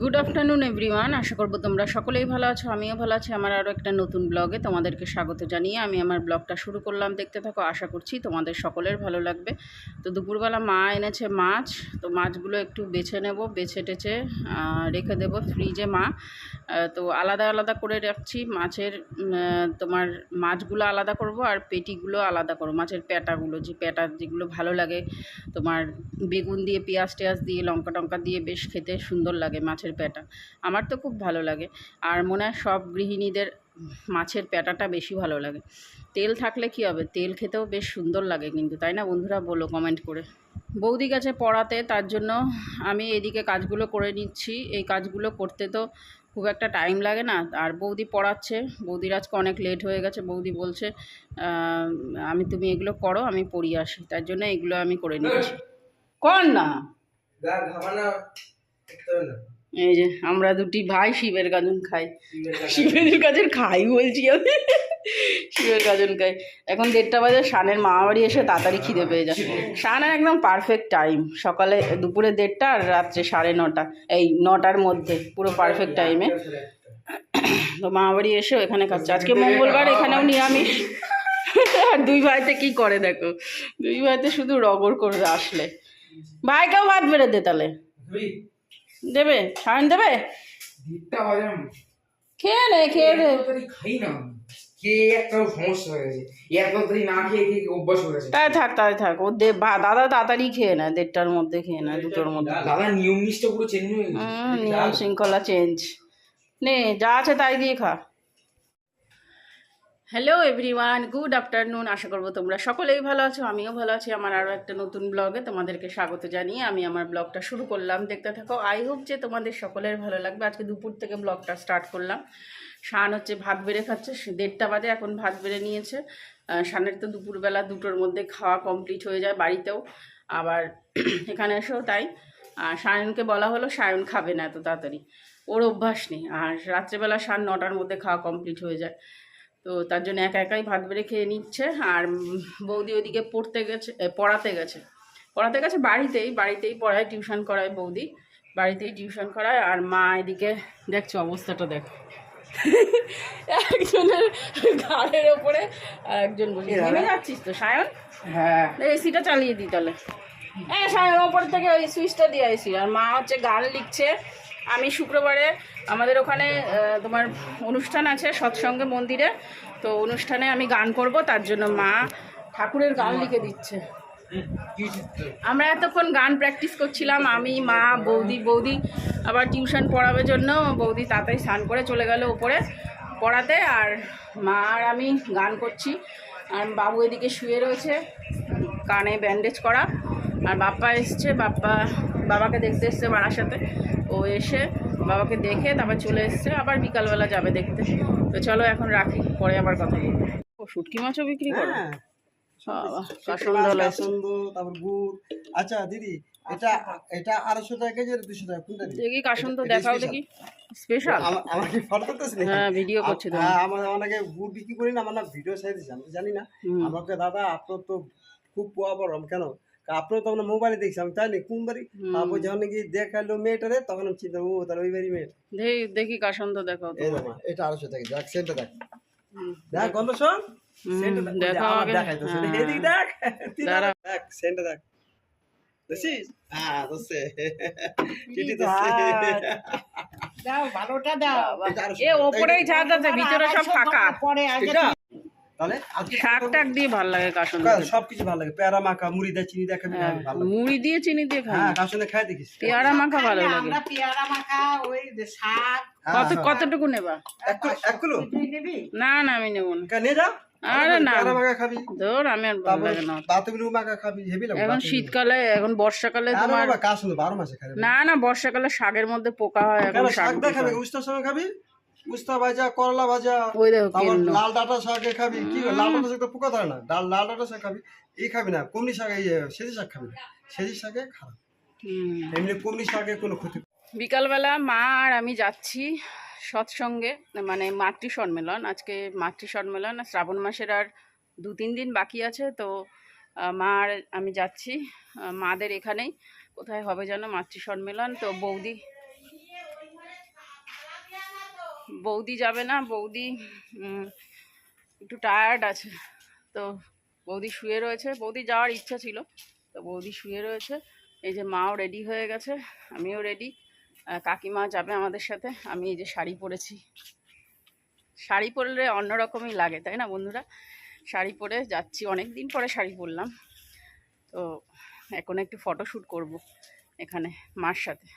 Good afternoon everyone আশা করব তোমরা সকলেই ভালো আছো, আমিও ভালো আছি। আমার আরও একটা নতুন ব্লগে তোমাদেরকে স্বাগত জানিয়ে আমি আমার ব্লগটা শুরু করলাম। দেখতে থাকো, আশা করছি তোমাদের সকলের ভালো লাগবে। তো দুপুরবেলা মা এনেছে মাছ, তো মাছগুলো একটু বেছে নেব, বেছে টেছে রেখে দেবো ফ্রিজে মা। তো আলাদা আলাদা করে রাখছি। মাছের তোমার মাছগুলো আলাদা করব আর পেটিগুলো আলাদা করব। মাছের প্যাটাগুলো, যে প্যাটা যেগুলো ভালো লাগে। তোমার বেগুন দিয়ে পেঁয়াজ টেয়াজ দিয়ে লঙ্কা টঙ্কা দিয়ে বেশ খেতে সুন্দর লাগে মাছের প্যাটা আমার তো খুব ভালো লাগে। আর মনে হয় সব গৃহিণীদের মাছের প্যাটাটা বেশি ভালো লাগে। তেল থাকলে কি হবে? তেল খেতেও বেশ সুন্দর লাগে কিন্তু তাই না বন্ধুরা? বলো কমেন্ট করে। বৌদি গেছে পড়াতে তার জন্য আমি এদিকে কাজগুলো করে নিচ্ছি। এই কাজগুলো করতে তো খুব একটা টাইম লাগে না। আর বৌদি পড়াচ্ছে। বৌদির আজকে অনেক লেট হয়ে গেছে। বৌদি বলছে আমি তুমি এগুলো করো আমি পড়ি আসি। তার জন্য এগুলো আমি করে নিচ্ছি। কর না। এই যে আমরা দুটি ভাই শিবের গাজন খাই। শিবের। গাজন খাই বলছি আমি। শিবের গাজন খাই। এখন দেড়টা বাজে শানের মামা বাড়ি এসে তাড়াতাড়ি খিদে পেয়ে যায়। শানের একদম পারফেক্ট টাইম সকালে দুপুরে দেড়টা আর রাত্রে সাড়ে নটা। এই নটার মধ্যে পুরো পারফেক্ট টাইমে তো মামা বাড়ি এসে এখানে খাচ্ছে। আজকে মঙ্গলবার এখানেও নিরামিষ। আর দুই ভাইতে কি করে দেখো? দুই ভাইতে শুধু রগর করে আসলে। ভাইকেও ভাত বেড়ে দে তাহলে? দেবে? সায়ন দেবে? খেয়ে নে খেয়ে দে। খাই না কে একটা সমস্যা হয়ে গেছে। এত তাড়াতাড়ি না খেয়ে খেয়ে খেয়ে অভ্যাস হয়ে গেছে। তাই থাক তাই থাক। ও দে দাদা তাড়াতাড়ি খেয়ে নেয় দেড়টার মধ্যে খেয়ে দুটোর মধ্যে। দাদা নিয়ম নিষ্ঠা পুরো চেঞ্জ হয়ে গেছে। হুম, নিয়ম শৃঙ্খলা চেঞ্জ নে যা আছে তাই দিয়ে খা। হ্যালো এভরিওয়ান গুড আফটারনুন আশা করব তোমরা সকলেই ভালো আছো, আমিও ভালো আছি। আমার আরও একটা নতুন ব্লগে তোমাদেরকে স্বাগত জানিয়ে আমি আমার ব্লগটা শুরু করলাম। দেখতে থাকো আই হোপ যে তোমাদের সকলের ভালো লাগবে। আজকে দুপুর থেকে ব্লগটা স্টার্ট করলাম। শান হচ্ছে ভাত বেড়ে খাচ্ছে দেড়টা বাজে, এখন ভাত বেড়ে নিয়েছে। শানের তো দুপুরবেলা দুটোর মধ্যে খাওয়া কমপ্লিট হয়ে যায় বাড়িতেও। আবার এখানে এসেও তাই। আর সায়নকে বলা হলো সায়ন খাবে না এত তাড়াতাড়ি। ওর অভ্যাস নেই। আর রাত্রেবেলা সাড়ে নটার মধ্যে খাওয়া কমপ্লিট হয়ে যায়। তো তার জন্য একা একাই ভাত বেড়ে খেয়ে নিচ্ছে। আর বৌদি ওদিকে পড়তে গেছে পড়াতে গেছে। পড়াতে গেছে বাড়িতেই বাড়িতেই পড়ায় টিউশন করায় বৌদি। বাড়িতেই টিউশন করায় আর মা এদিকে দেখছ অবস্থাটা দেখো। একজনের ঘাড়ের ওপরে আর একজন বসে নেমে যাচ্ছিস তো সায়ন? হ্যাঁ। এসিটা চালিয়ে দিই তাহলে। হ্যাঁ সাহেব ওপর থেকে ওই সুইচটা দিয়ে এসি আর মা হচ্ছে গান লিখছে আমি শুক্রবারে আমাদের ওখানে তোমার অনুষ্ঠান আছে সৎসঙ্গে মন্দিরে। তো অনুষ্ঠানে আমি গান করব, তার জন্য মা ঠাকুরের গান লিখে দিচ্ছে। আমরা এতক্ষণ গান প্র্যাকটিস করছিলাম, আমি, মা, বৌদি বৌদি আবার টিউশন পড়াবার জন্য বৌদি তাড়াতাড়ি স্নান করে চলে গেল ওপরে পড়াতে আর মা আর আমি গান করছি। আর বাবু এদিকে শুয়ে রয়েছে, কানে ব্যান্ডেজ করা। আর বাপ্পা এসছে, বাপ্পা বাবাকে দেখতে এসছে বাড়ার সাথে। ও এসে বাবাকে দেখে তারপর চলে এসছে আবার বিকালবেলা যাবে দেখতে। তো চলো এখন রাখি পরে আবার কথা বলব। ও শুটকি মাছও বিক্রি করো? হ্যাঁ বাবা, কাসন্দ কাসন্দ লাগছে। কাসন্দ তারপর গুড়। আচ্ছা দিদি এটা এটা আড়াইশো টাকা কেজি আর দুশো টাকা? কোনটা দেখি কাসন তো দেখাও দেখি। স্পেশাল আমাকে ফটো করতেছ না হ্যাঁ ভিডিও করছে তো হ্যাঁ আমার অনেকে গুড় বিক্রি করি না আমার না ভিডিও সাইজ জানি না। আমাকে দাদা আপনার তো খুব পোয়া বড় কেন? আপনার তো আমরা মোবাইলে দেখছি আমি তাই না কোন বাড়ি। তারপর যখন নাকি দেখাল মেয়েটারে তখন আমি চিন্তা ও তাহলে ওই বাড়ি মেয়ে। দেখি দেখি কাসন তো দেখাও তো। এই দেখো এটা আড়াইশো টাকা দেখ সেন্টটা দেখ। দেখ গন্ধ শোন হ্যাঁ। হ্যাঁ আছে ভিতরে সব ফাঁকা। পরে আগে এটা? তাহলে শাক টাক দিয়ে ভালো লাগে কাসন সব কিছু ভালো লাগে। পেয়ারা মাখা মুড়ি দেয় চিনি দেখা হ্যাঁ, ভালো মুড়ি দিয়ে চিনি দিয়ে খাই হ্যাঁ কার খাই দেখিস। পেয়ারা মাখা ভালো লাগে। আমরা পেয়ারা মাখা ওই শাক। হ্যাঁ, কত হ্যাঁ। কতটুকু নেবা? এক এক কিলো? তুই না না আমি নেব না। কা যা আরে না। খাবি। ধর আমি আর ভালো লাগে না। মাখা খাবি হেভি লাগে এখন শীতকালে এখন বর্ষাকালে তোমার মাসে না না বর্ষাকালে শাকের মধ্যে পোকা হয় এখন শাক খাবি। উস্তার সঙ্গে খাবি? উস্তা ভাজা করলা ভাজা। তারপর লাল ডাটা শাকে খাবি। কি লাল ডাটা শাক তো পোকা ধরে না। ডাল লাল ডাটা শাক খাবি। এই খাবি না কমনি শাক এই সেজি শাক খাবি সেজি শাকে খারাপ এমনি কমনি শাকে কোনো ক্ষতি বিকালবেলা মা আর আমি যাচ্ছি সৎসঙ্গে মানে মাতৃ সম্মেলন আজকে মাতৃ সম্মেলন আর শ্রাবণ মাসের আর দু তিন দিন বাকি আছে। তো মা আর আমি যাচ্ছি। মাদের এখানেই। কোথায় হবে যেন মাতৃ সম্মেলন তো বৌদি বৌদি যাবে না, বৌদি একটু টায়ার্ড আছে। তো বৌদি শুয়ে রয়েছে। বৌদি যাওয়ার ইচ্ছা ছিল, তো বৌদি শুয়ে রয়েছে। এই যে মাও রেডি হয়ে গেছে, আমিও রেডি কাকিমা যাবে আমাদের সাথে, আমি এই যে শাড়ি পরেছি। শাড়ি পরলে অন্যরকমই লাগে, তাই না বন্ধুরা? শাড়ি পরে যাচ্ছি অনেক দিন পরে শাড়ি পরলাম। তো এখন একটু ফটোশ্যুট করব এখানে মার সাথে।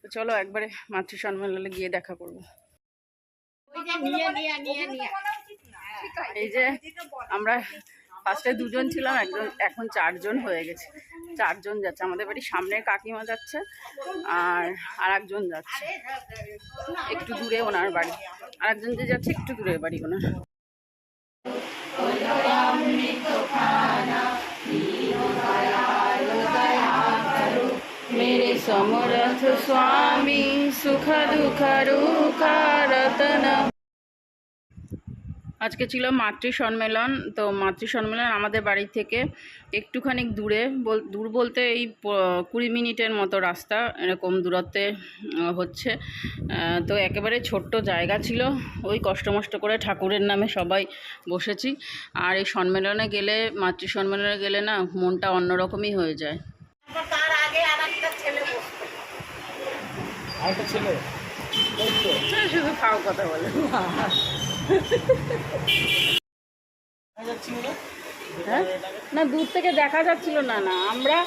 তো চলো একবারে মাতৃ সম্মেলনে গিয়ে দেখা করব ওই যে নিয়ে নিয়ে নিয়ে নিয়ে এই যে আমরা ফার্স্টে দুজন ছিলাম একজন এখন চারজন হয়ে গেছে। চারজন যাচ্ছে। আমাদের বাড়ির সামনে কাকিমা যাচ্ছে আর আর একজন যাচ্ছে। একটু দূরে ওনার বাড়ি। আর একজন যে যাচ্ছে একটু দূরে বাড়ি ওনার। समर्थ स्वामी सुख दुख रुख रतन আজকে ছিল মাতৃ সম্মেলন তো মাতৃ সম্মেলন আমাদের বাড়ি থেকে একটুখানি দূরে বল- দূর বলতে এই প- কুড়ি মিনিটের মতো রাস্তা এরকম দূরত্বে আহ, হচ্ছে আহ, তো একেবারে ছোট্ট জায়গা ছিল ওই কষ্ট মষ্ট করে ঠাকুরের নামে সবাই বসেছি আর এই সম্মেলনে গেলে মাতৃ সম্মেলনে গেলে না মনটা অন্যরকমই হয়ে যায় তারপর তার আগে আরেকটা ছেলে। শুধু খাও কথা বলে। হ্যাঁ? না দূর থেকে দেখা যাচ্ছিল না না। আমরা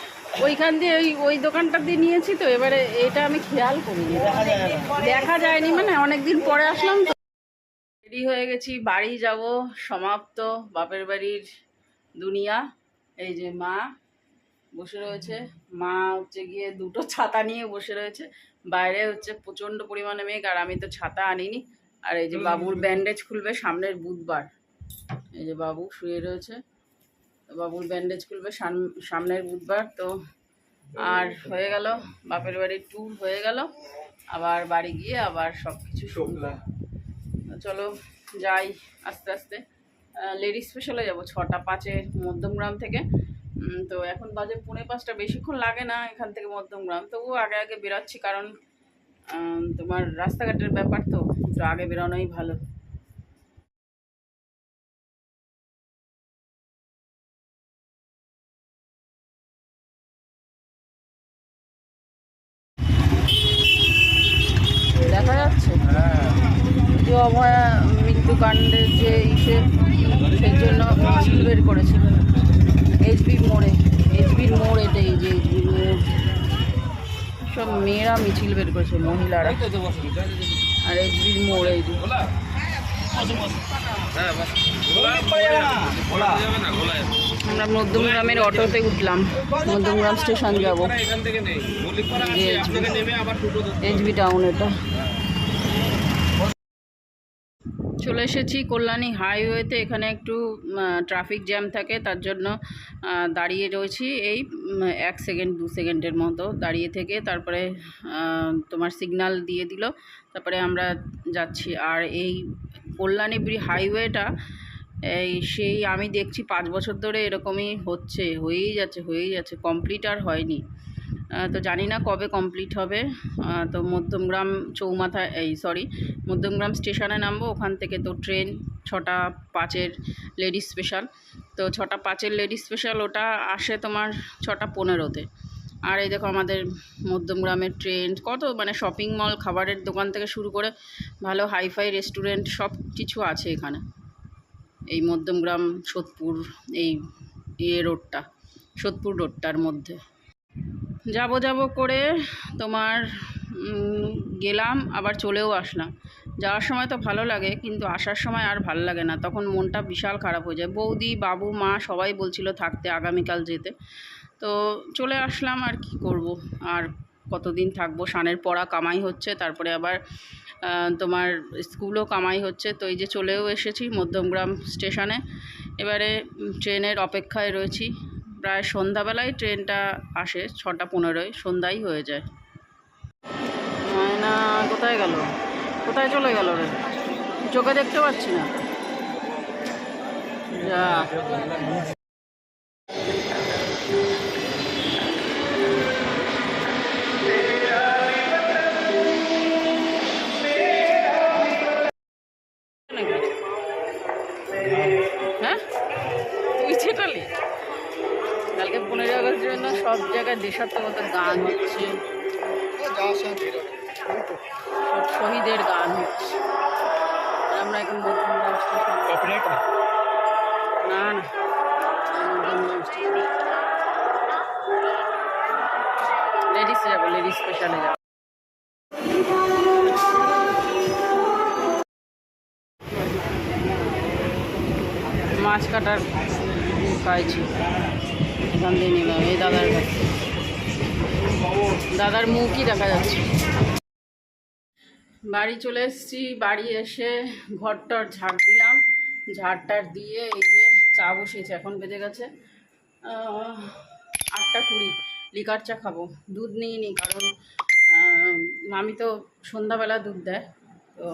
ওইখান দিয়ে ওই ওই দোকানটা দিয়ে নিয়েছি তো এবারে এটা আমি খেয়াল করিনি। দেখা যায়নি মানে অনেকদিন পরে আসলাম তো। রেডি হয়ে গেছি বাড়ি যাব সমাপ্ত বাপের বাড়ির দুনিয়া এই যে মা। বসে রয়েছে। মা হচ্ছে গিয়ে দুটো ছাতা নিয়ে বসে রয়েছে। বাইরে হচ্ছে প্রচণ্ড পরিমাণে মেঘ আর আমি তো ছাতা আনিনি। আর এই যে বাবুর ব্যান্ডেজ খুলবে সামনের বুধবার। এই যে বাবু শুয়ে রয়েছে। বাবুর ব্যান্ডেজ খুলবে সাম- সামনের বুধবার তো আর হয়ে গেল। বাপের বাড়ির ট্যুর হয়ে গেল। আবার বাড়ি গিয়ে আবার সব কিছু চলো যাই আস্তে আস্তে। লেডি স্পেশালে যাব ছটা পাঁচে মধ্যমগ্রাম থেকে। তো এখন বাজে পৌনে পাঁচটা বেশিক্ষণ লাগে না এখান থেকে মধ্যমগ্রাম। তবুও আগে আগে বেরোচ্ছি কারণ তোমার রাস্তাঘাটের ব্যাপার তো একটু আগে বেরোনোই ভালো। দেখা যাচ্ছে? যে অভয়া মৃত্যুকাণ্ডের যে ইসে, সেই জন্য মিছিল বের করেছিল। এইচবি মোড়ে এইচবির মোড় এটা এই যে এইচবির মোড় সব মেয়েরা মিছিল বের করেছে, মহিলারা। আর এইচবির মোড় এই যে আমরা মধ্যমগ্রামের অটোতে উঠলাম। মধ্যমগ্রাম স্টেশন যাব। এইচবি টাউন এটা। চলে এসেছি কল্যাণী হাইওয়েতে। এখানে একটু ট্রাফিক জ্যাম থাকে, তার জন্য দাঁড়িয়ে রয়েছি। এই এক সেকেন্ড দু সেকেন্ডের মতো দাঁড়িয়ে থেকে তারপরে তোমার সিগন্যাল দিয়ে দিল। তারপরে আমরা যাচ্ছি। আর এই কল্যাণী হাইওয়েটা এই সেই আমি দেখছি পাঁচ বছর ধরে এরকমই হচ্ছে, হয়েই যাচ্ছে হয়েই যাচ্ছে কমপ্লিট আর হয়নি। তো জানি না কবে কমপ্লিট হবে। তো মধ্যমগ্রাম চৌমাথা, এই সরি মধ্যমগ্রাম স্টেশনে নামবো। ওখান থেকে তো ট্রেন ছটা পাঁচের লেডিস স্পেশাল তো ছটা পাঁচের লেডিস স্পেশাল ওটা আসে তোমার ছটা পনেরোতে। আর এই দেখো আমাদের মধ্যমগ্রামের ট্রেন কত মানে শপিং মল খাবারের দোকান থেকে শুরু করে ভালো হাইফাই রেস্টুরেন্ট সব কিছু আছে এখানে। এই মধ্যমগ্রাম, সোদপুর, এই ইয়ে রোডটা সোদপুর রোডটার মধ্যে। যাব যাব করে তোমার গেলাম, আবার চলেও আসলাম। যাওয়ার সময় তো ভালো লাগে, কিন্তু আসার সময় আর ভালো লাগে না। তখন মনটা বিশাল খারাপ হয়ে যায়। বৌদি, বাবু, মা সবাই বলছিল থাকতে আগামীকাল যেতে। তো চলে আসলাম আর কি করব? আর কতদিন থাকব? সানের পড়া কামাই হচ্ছে, তারপরে আবার তোমার স্কুলও কামাই হচ্ছে। তো এই যে চলেও এসেছি মধ্যমগ্রাম স্টেশনে। এবারে ট্রেনের অপেক্ষায় রয়েছি। প্রায় সন্ধ্যাবেলায় ট্রেনটা আসে ছটা পনেরোয়, সন্ধ্যাই হয়ে যায়। না কোথায় গেল? কোথায় চলে গেল রে? চোখে দেখতে পাচ্ছি না। যা। জায়গায় দেশাত্মবোধক গান হচ্ছে। সব শহীদের গান হচ্ছে। আমরা এখন না না মধ্যমগ্রাম যাব লেডিস স্পেশালে যাব। মাছ কাটার পাইছি এখান দিয়ে নিলাম এই দাদার কাছে। দাদার মুখই দেখা যাচ্ছে। বাড়ি চলে এসেছি, বাড়ি এসে ঘরটর ঝাড় দিলাম। ঝাড়টার দিয়ে এই যে চা বসিয়েছে, এখন বেজে গেছে আটটা কুড়ি। লিকার চা খাব। দুধ নিই নি কারণ মামি তো সন্ধ্যাবেলা দুধ দেয়, তো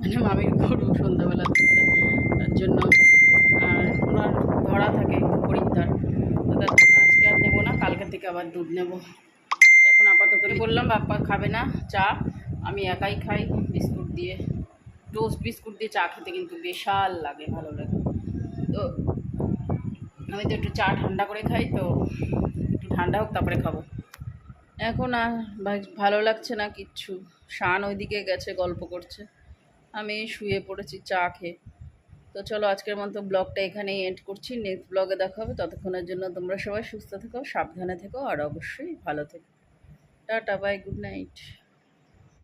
মানে মামির গরু সন্ধ্যাবেলা দুধ দেয়, তার জন্য, আর ওনার ধরা থাকে, খরিদ্দার, তো তার জন্য আজকে আর নেব না কালকে থেকে আবার দুধ নেব। আপাতত বললাম, বাপ্পা খাবে না চা। আমি একাই খাই বিস্কুট দিয়ে। টোস্ট বিস্কুট দিয়ে চা খেতে কিন্তু বিশাল লাগে, ভালো লাগে। তো আমি তো একটু চা ঠান্ডা করে খাই, তো একটু ঠান্ডা হোক তারপরে খাব। এখন আর ভালো লাগছে না কিচ্ছু। শান ওইদিকে গেছে, গল্প করছে। আমি শুয়ে পড়েছি চা খেয়ে। তো চলো আজকের মতো ব্লগটা এখানেই এন্ড করছি। নেক্সট ব্লগে দেখা হবে। ততক্ষণের জন্য তোমরা সবাই সুস্থ থেকো, সাবধানে থেকো, আর অবশ্যই ভালো থেকো। Tata bye good night.